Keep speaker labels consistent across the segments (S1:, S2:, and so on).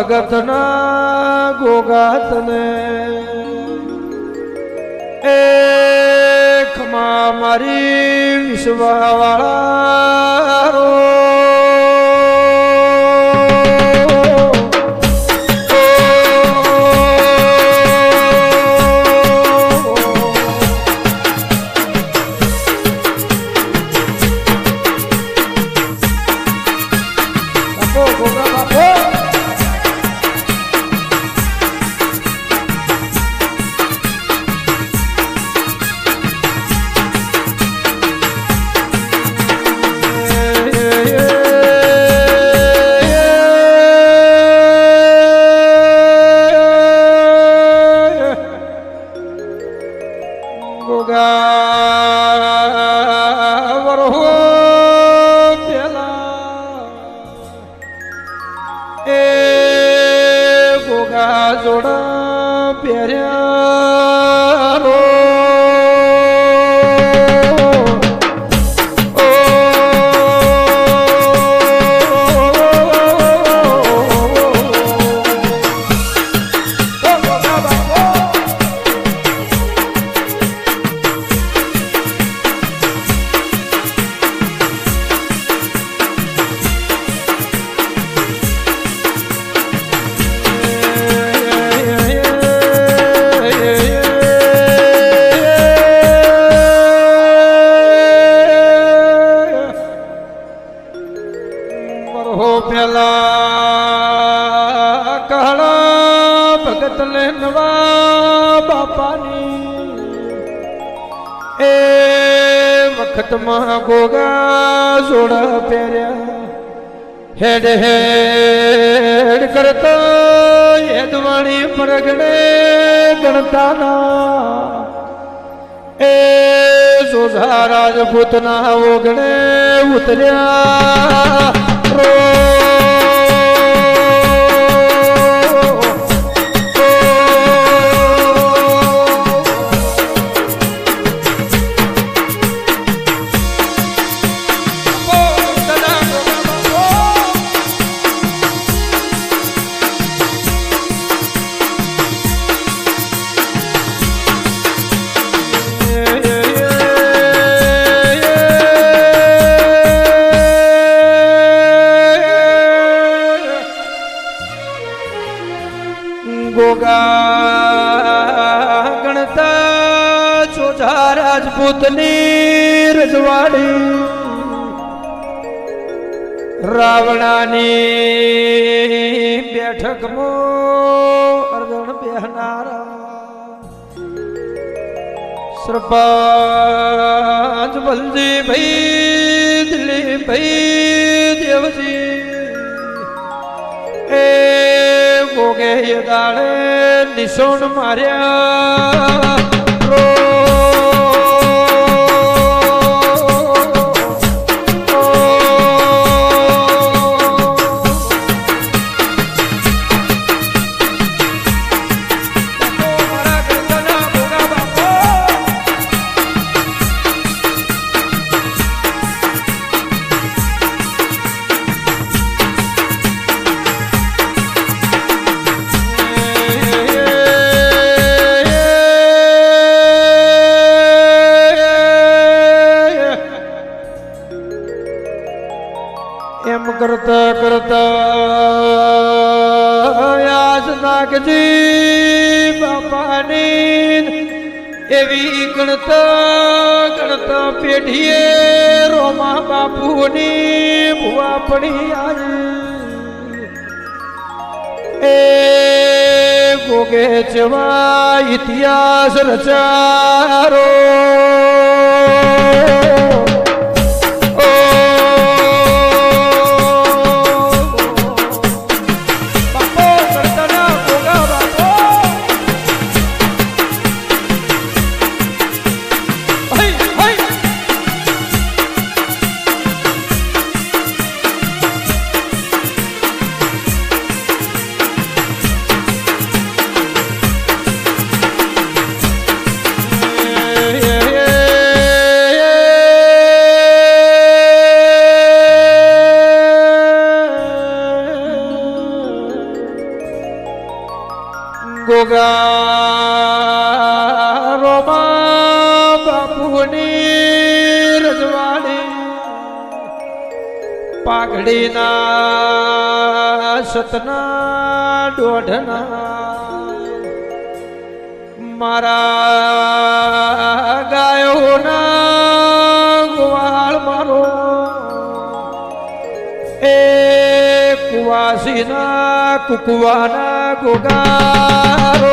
S1: ભગતના ગોગાતને એ ખમા મારી વિશ્વવાળા ગોગા જોડા પહેર્યા હેડ હેડ કરતા હેદવાણી પરગણે ગણતાના એ સોઝા રાજપૂતના ઓગણે ઉતર્યા રો. રાવણાની મો અર્જણ બેહનારા સરપંચ બલજીભાઈ દિલીપભાઈ દેવજી. એ ભોગે દાડે નિશોન માર્યા. એવી ગણતા ગણતા પેઢીએ રોમા બાપુની ભુવા પડી આવી. એ ગોગે જવા ઇતિહાસ રચારો. ઘડીના સતના દોઢના મારા ગાયોના ગુવાળ મારો એ કુવાસીના કુકવાના ગોગારો.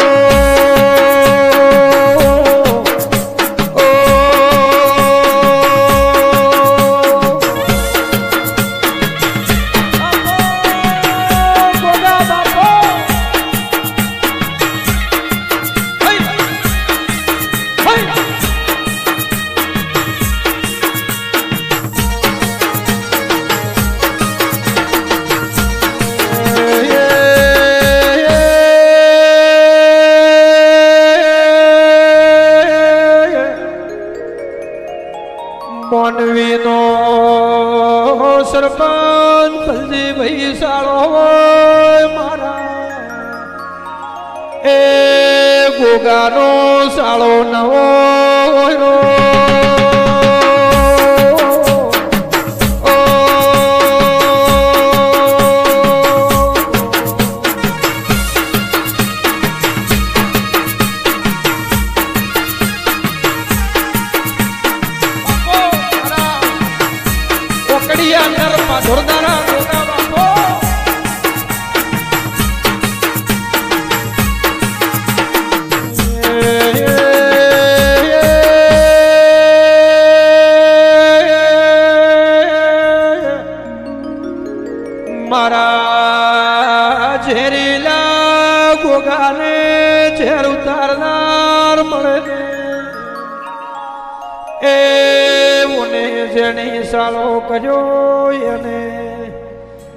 S1: એ મને જેને સાળો કર્યો એને.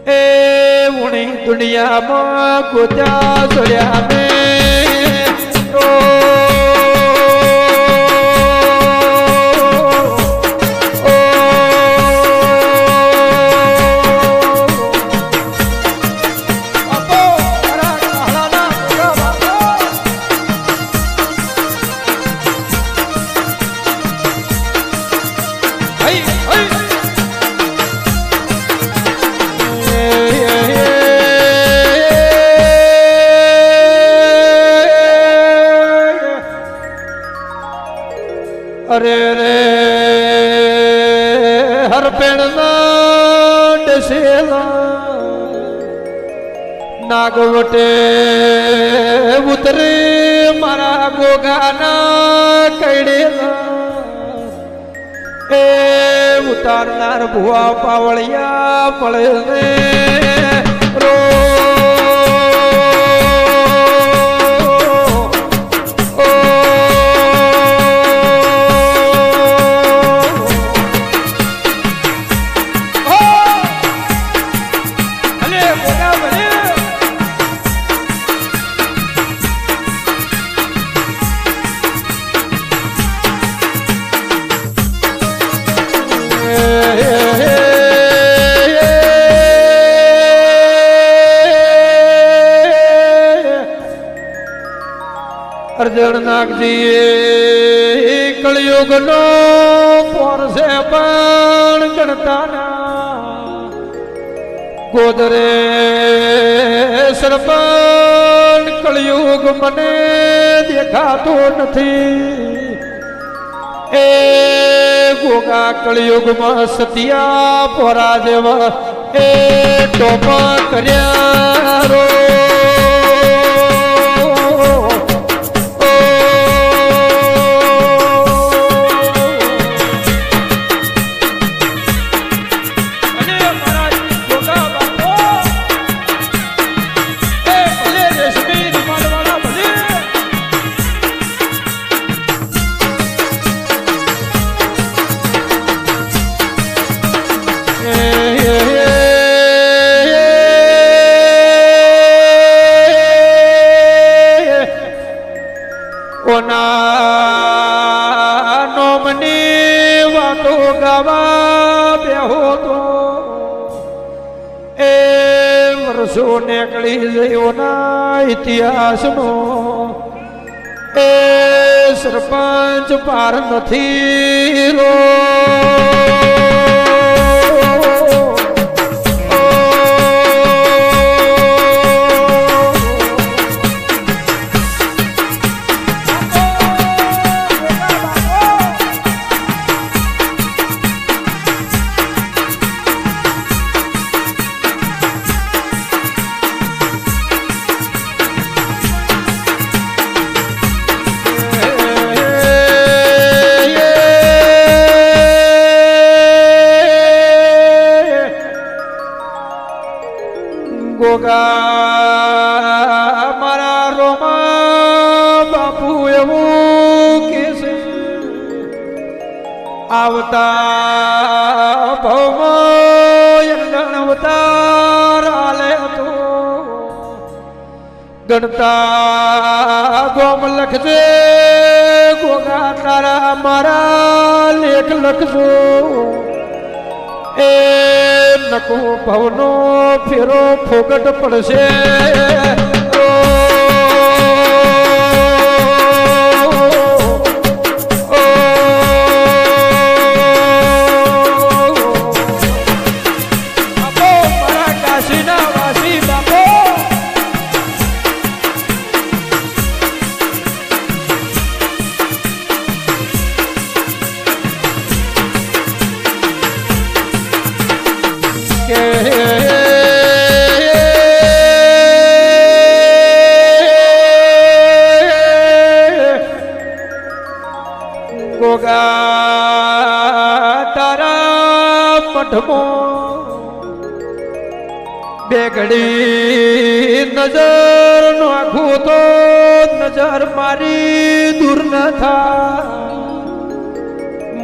S1: એ ઉણી દુનિયામાં ગોત્યા જોડ્યા ને નાગવટે ઉતરે મારા ગોગાના કૈડેલા. એ ઉતારનાર ભુવા પાવળિયા મળે ગોદરે સરપણ કળિયુગ મને દેખાતો નથી. એ ગોગા કળિયુગમાં સતિયા પોરા જેવા એ ટોપા કર્યા ઓના નોમની વાતો ગાવા બેહો એ વર્ષો નીકળી ગયોના ઇતિહાસનો. એ સરપંચ પાર નથી રો ગણતા ગોમ લખજે ગોગા તારા મારા લેખ લખજો. એ નકો ભવનો ફેરો ફોગટ પડશે.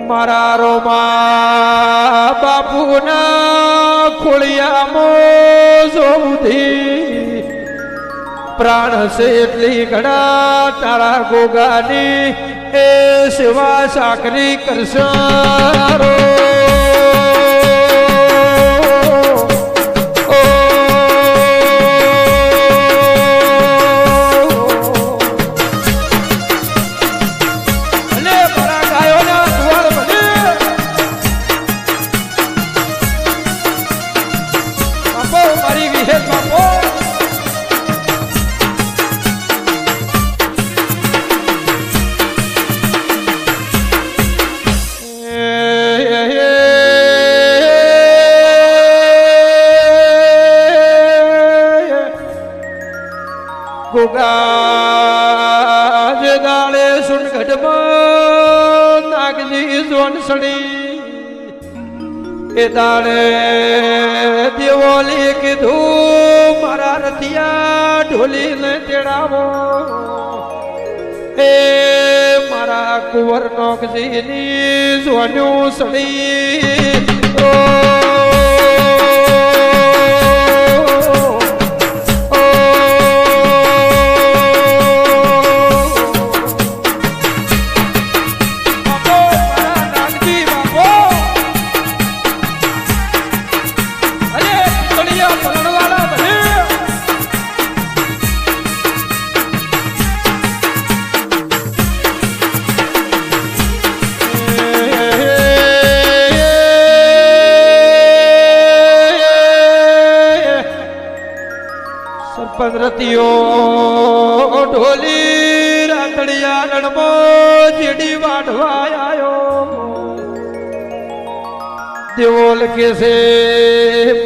S1: મારા રોમા બાપુના ખોળિયામાં જોઉથી પ્રાણ છે એટલી ઘડા તારા ગોગાની, એ સેવા સાકરી કરશારો ગોગા જે દાળે સુનગઢમાં નાગજી જોન સડી. એ દાડે દેવોલી કીધું, મારા રથિયા ઢોલીને તેડાવો. એ મારા કુંવર નોકજીની સોન્યું સડી.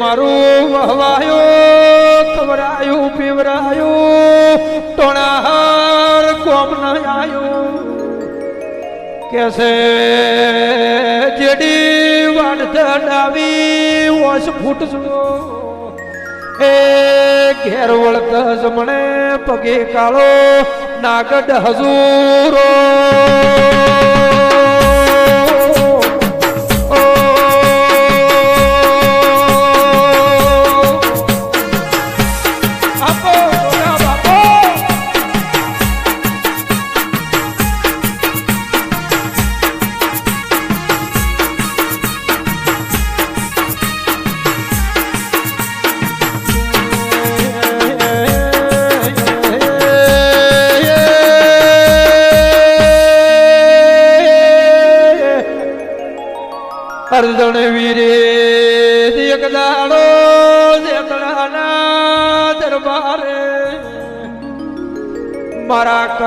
S1: મારું વહવાયું ખવરાયું પીવરાયું ટોણાહાર કોમ ન આયો. કેસે જેડી વાડ ડાવી ઓશ ફૂટજો એ ઘેર વળત જમણે પગે કાળો નાગડ હજુરો.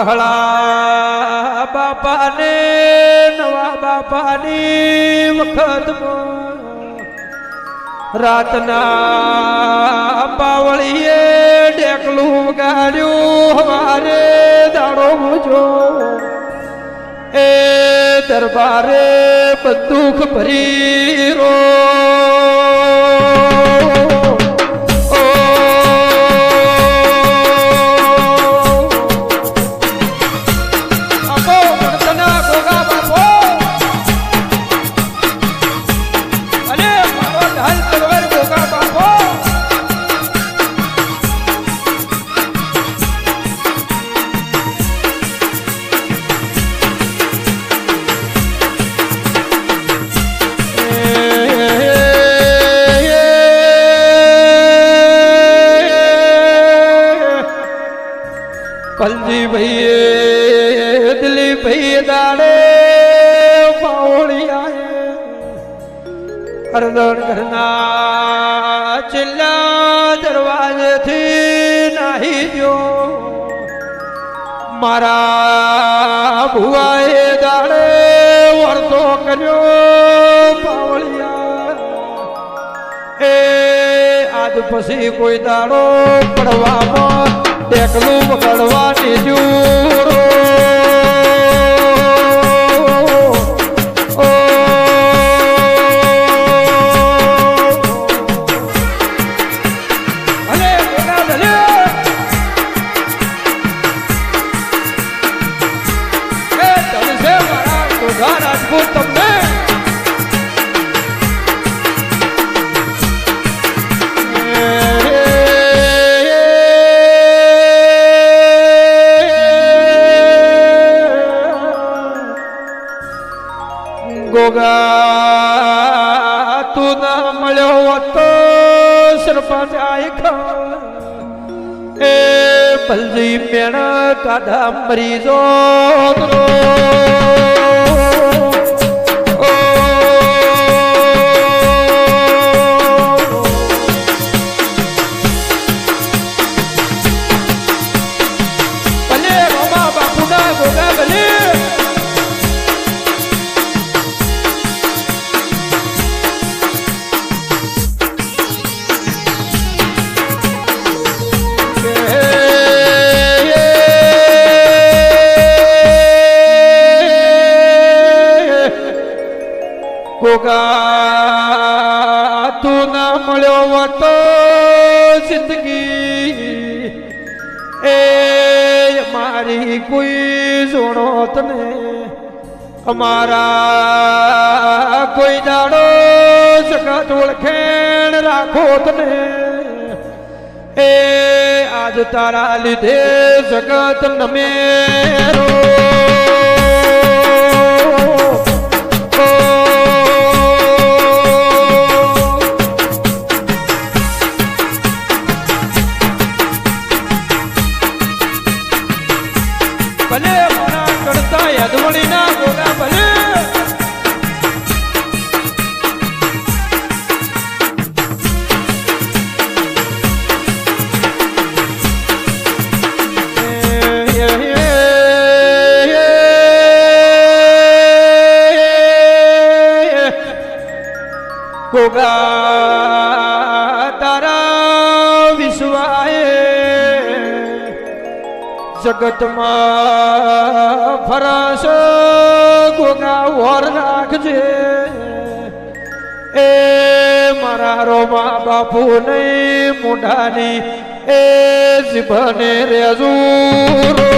S1: કહળા બાપાને, નવા બાપાની વખતમાં રાતના બાવળીએ ડેકલું ગાડ્યું હવારે દાડો મૂજો. એ દરબારે બંદૂક ભરી રો. અરદણ ઘરના છેલ્લા દરવાજેથી નાહી ગયો. મારા ભુવાએ દાડે વર્તો કર્યો પાવળિયા. એ આજ પછી કોઈ દાડો પડવામાં ટેકલું બગડવાની તો સરપંચ આય એ ભલજી મેણ કાઢા મરી જો ગોગા તું ના મળ્યો વટો જિંદગી. એ મારી કોઈ જોડો તને અમારા કોઈ દાડો જગત ઓળખેણ રાખો તને એ આજ તારા લીધે જગત નમેરો. જગતમાં ફરસ ગોગા વર રાખજે એ મારા રોમા બાપુ નહીં મોઢાની, એ જીભને રેજુ રો.